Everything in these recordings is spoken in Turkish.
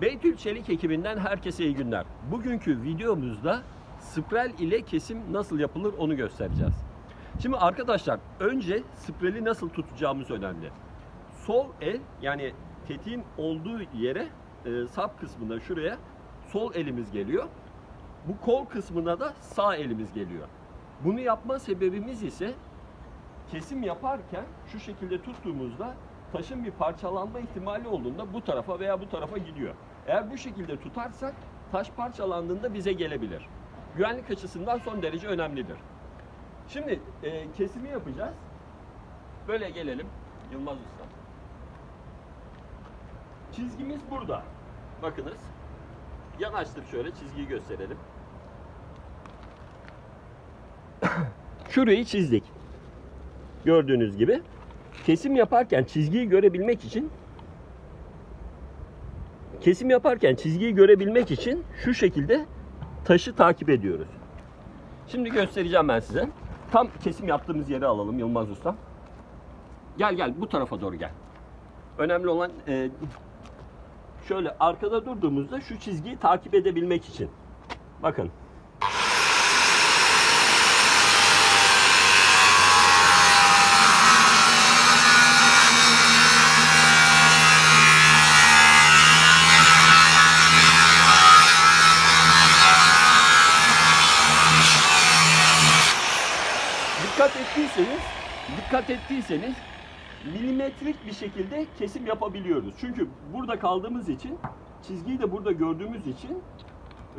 Beytül Çelik ekibinden herkese iyi günler. Bugünkü videomuzda sprel ile kesim nasıl yapılır onu göstereceğiz. Şimdi arkadaşlar önce spreli nasıl tutacağımız önemli. Sol el yani tetiğin olduğu yere e, sap kısmında şuraya sol elimiz geliyor. Bu kol kısmına da sağ elimiz geliyor. Bunu yapma sebebimiz ise kesim yaparken şu şekilde tuttuğumuzda taşın bir parçalanma ihtimali olduğunda bu tarafa veya bu tarafa gidiyor. Eğer bu şekilde tutarsak taş parçalandığında bize gelebilir. Güvenlik açısından son derece önemlidir. Şimdi e, kesimi yapacağız. Böyle gelelim Yılmaz Usta. Çizgimiz burada. Bakınız. Yanaştır şöyle çizgiyi gösterelim. Şurayı çizdik. Gördüğünüz gibi. Kesim yaparken çizgiyi görebilmek için kesim yaparken çizgiyi görebilmek için şu şekilde taşı takip ediyoruz. Şimdi göstereceğim ben size. Tam kesim yaptığımız yeri alalım Yılmaz Usta. Gel gel bu tarafa doğru gel. Önemli olan e, şöyle arkada durduğumuzda şu çizgiyi takip edebilmek için. Bakın. Dikkat ettiyseniz, dikkat ettiyseniz milimetrik bir şekilde kesim yapabiliyoruz. Çünkü burada kaldığımız için, çizgiyi de burada gördüğümüz için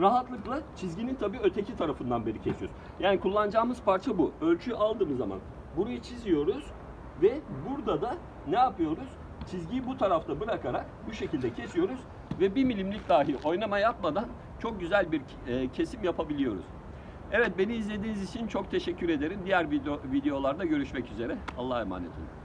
rahatlıkla çizginin tabii öteki tarafından beri kesiyoruz. Yani kullanacağımız parça bu. Ölçüyü aldığımız zaman burayı çiziyoruz ve burada da ne yapıyoruz? Çizgiyi bu tarafta bırakarak bu şekilde kesiyoruz ve bir milimlik dahi oynama yapmadan çok güzel bir e, kesim yapabiliyoruz. Evet beni izlediğiniz için çok teşekkür ederim. Diğer video, videolarda görüşmek üzere. Allah'a emanet olun.